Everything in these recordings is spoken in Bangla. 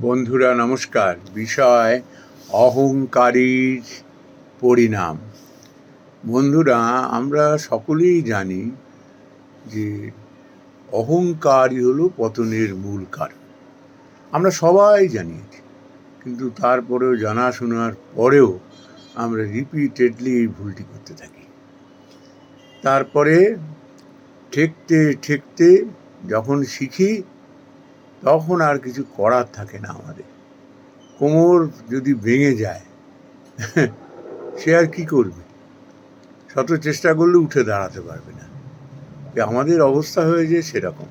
বন্ধুরা, নমস্কার। বিষয় অহংকারীর পরিণাম। বন্ধুরা, আমরা সকলেই জানি যে অহংকারই হলো পতনের মূল কারণ। আমরা সবাই জানি কিন্তু তারপরেও জানা শোনার পরেও আমরা রিপিটেডলি এই ভুলটি করতে থাকি। তারপরে ঠেকতে ঠেকতে যখন শিখি তখন আর কিছু করার থাকে না আমাদের। কোমর যদি ভেঙে যায়, সে আর কি করবে? শত চেষ্টা করলে উঠে দাঁড়াতে পারবে না। আমাদের অবস্থা হয়েছে সেরকম।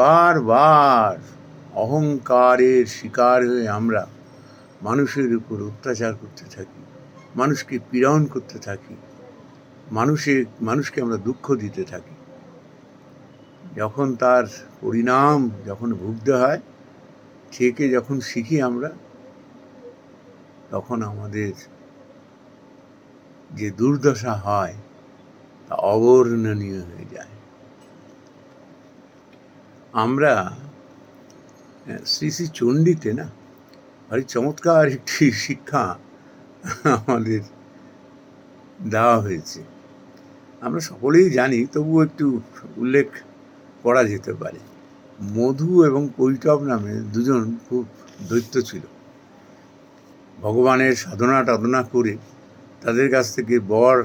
বারবার অহংকারের শিকার হয়ে আমরা মানুষের উপর অত্যাচার করতে থাকি, মানুষকে পীড়ন করতে থাকি মানুষের মানুষকে আমরা দুঃখ দিতে থাকি। যখন তার পরিণাম যখন ভুগতে হয়, থেকে যখন শিখি আমরা, তখন আমাদের যে দুর্দশা হয়, তা অবর্ণনীয় হয়ে যায়। আমরা শ্রী শ্রী চণ্ডীতে না, ভারী চমৎকার একটি শিক্ষা আমাদের দেওয়া হয়েছে। আমরা সকলেই জানি, তবুও একটু উল্লেখ করা যেতে পারে। মধু এবং কৈটব নামে দুজন খুব দৈত্য ছিল। ভগবানের সাধনা টাধনা করে তাদের কাছ থেকে বর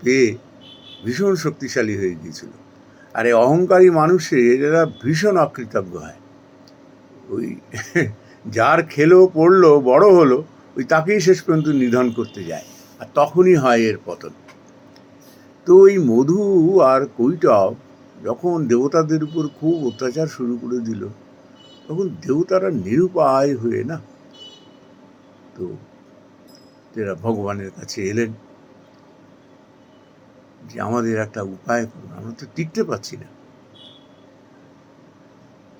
পেয়ে ভীষণ শক্তিশালী হয়ে গিয়েছিল। আর এই অহংকারী মানুষের এরা ভীষণ অকৃতজ্ঞ হয়। ওই যার খেলো, পড়ল, বড় হলো, ওই তাকেই শেষ পর্যন্ত নিধন করতে যায়। আর তখনই হয় এর পতন। তো এই মধু আর কৈটব যখন দেবতাদের উপর খুব অত্যাচার শুরু করে দিল, তখন দেবতারা নিরুপায় হয়ে, না? তো এরা ভগবানের কাছে এলেন যে আমাদের একটা উপায় করুন, আমরা তো টিকতে পারছি না।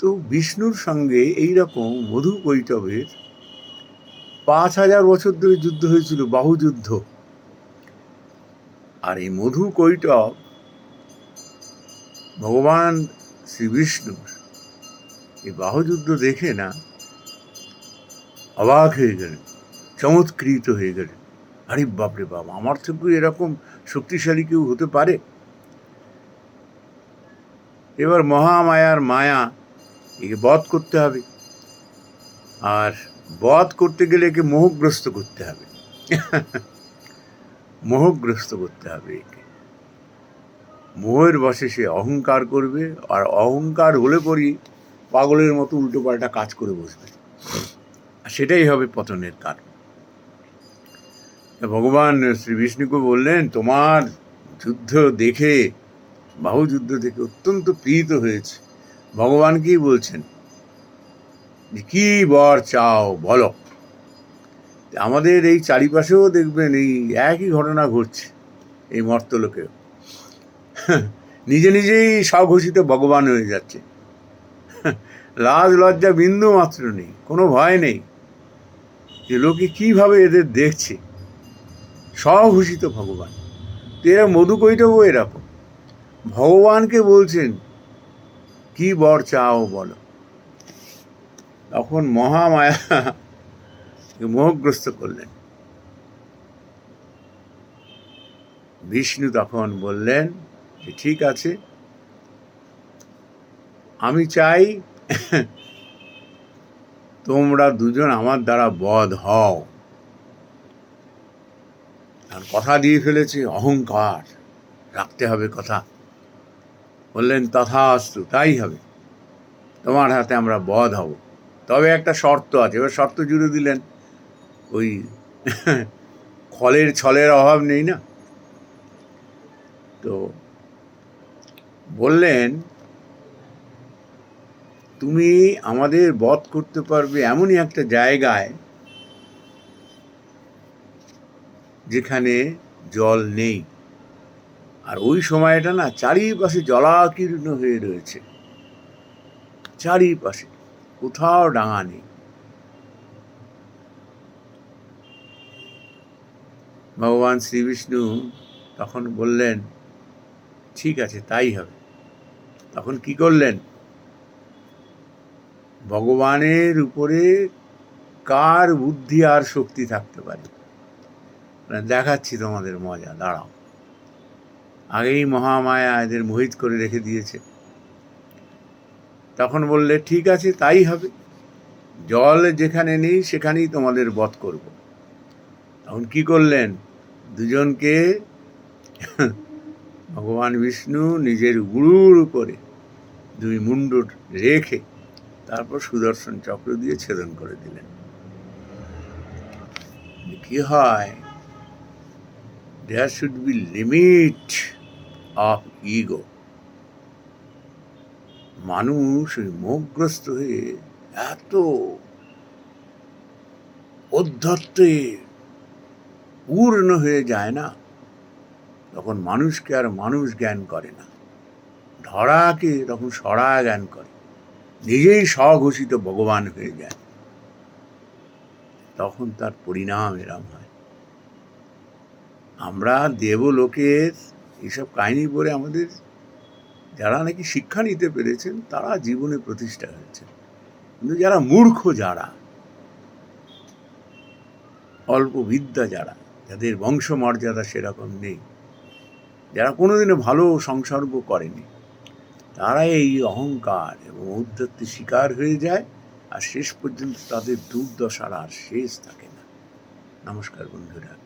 তো বিষ্ণুর সঙ্গে এই রকম মধু কৈটবের পাঁচ হাজার বছর ধরে যুদ্ধ হয়েছিল বাহুযুদ্ধ আর এই মধু কৈটব ভগবান শ্রী বিষ্ণুর এই বাহুযুদ্ধ দেখে না, অবাক হয়ে গেলেন, চমৎকৃত হয়ে গেলেন। আরে বাপরে বাপ, আমার থেকেও এরকম শক্তিশালী কেউ হতে পারে? এবার মহামায়ার মায়া একে বধ করতে হবে। আর বধ করতে গেলে একে মোহগ্রস্ত করতে হবে। মোহগ্রস্ত করতে হবে একে। মোহের বসে সে অহংকার করবে আর অহংকার হলে পরই পাগলের মতো উল্টো পাল্টা কাজ করে বসবে। সেটাই হবে পতনের কারণ। ভগবান শ্রী বিষ্ণুকে বললেন, তোমার যুদ্ধ দেখে বাহু যুদ্ধ দেখে অত্যন্ত প্রীত হয়েছে। ভগবান কি বলছেন? কি বর চাও বলো। আমাদের এই চারিপাশেও দেখবেন এই একই ঘটনা ঘটছে, এই মর্তলোকেও। নিজে নিজেই স্বঘোষিত ভগবান হয়ে যাচ্ছে। লাজ, লজ্জা, বিন্দু মাত্র নেই, কোনো ভয় নেই। যে লোকে কীভাবে এদের দেখছে? স্বঘোষিত ভগবান। তো এরা মধুকৈটবও এরকম। ভগবানকে বলছেন, কি বর চাও বলো? তখন মহামায়া মোহগ্রস্ত করলেন। বিষ্ণু তখন বললেন যে ঠিক আছে, আমি চাই তোমরা দুজন আমার দ্বারা বধ হও। আর কথা দিয়ে ফেলেছে, অহংকার, রাখতে হবে কথা। বললেন, তথাস্তু, তাই হবে। তোমার হাতে আমরা বধ হব। তবে একটা শর্ত আছে, এবার শর্ত জুড়ে দিলেন, ওই খলের ছলের অভাব নেই না? তো বললেন, তুমি আমাদের বধ করতে পারবে এমনই একটা জায়গায় যেখানে জল নেই। আর ওই সময়টা না চারিপাশে জলাকীর্ণ হয়ে রয়েছে। চারিপাশে, কোথাও ডাঙা নেই। ভগবান শ্রীবিষ্ণু তখন বললেন, ঠিক আছে, তাই হবে। তখন কি করলেন? ভগবানের উপরে কার বুদ্ধি আর শক্তি থাকতে পারে? মানে দেখাচ্ছি তোমাদের মজা, দাঁড়াও। আগেই মহামায়া এদের মোহিত করে রেখে দিয়েছে। তখন বললে, ঠিক আছে, তাই হবে। জল যেখানে নেই, সেখানেই তোমাদের বধ করব। তখন কি করলেন? দুজনকে ভগবান বিষ্ণু নিজের গুরুর উপরে দুই মুন্ড রেখে তারপর সুদর্শন চক্র দিয়ে ছেদন করে দিলেন। কি হয়? There should be limit of ego মানুষ ওই মোহগ্রস্ত হয়ে এত অধ্যত্তে পূর্ণ হয়ে যায় না। তখন মানুষকে আর মানুষ জ্ঞান করে না। ধরাকে তখন সরা জ্ঞান করে। নিজেই স্বঘোষিত ভগবান হয়ে যায়। তখন তার পরিণাম এরম হয়। আমরা দেবলোকের এইসব কাহিনী পড়ে আমাদের যারা নাকি শিক্ষা নিতে পেরেছেন, তারা জীবনে প্রতিষ্ঠা হয়েছে কিন্তু যারা মূর্খ যারা, অল্প বিদ্যা যারা, যাদের বংশমর্যাদা সেরকম নেই যারা কোনোদিনও ভালো সংসর্গ করেনি, তারা এই অহংকার এবং ঔদ্ধত্যের শিকার হয়ে যায় আর শেষ পর্যন্ত তাদের দুর্দশার আর শেষ থাকে না। নমস্কার বন্ধুরা।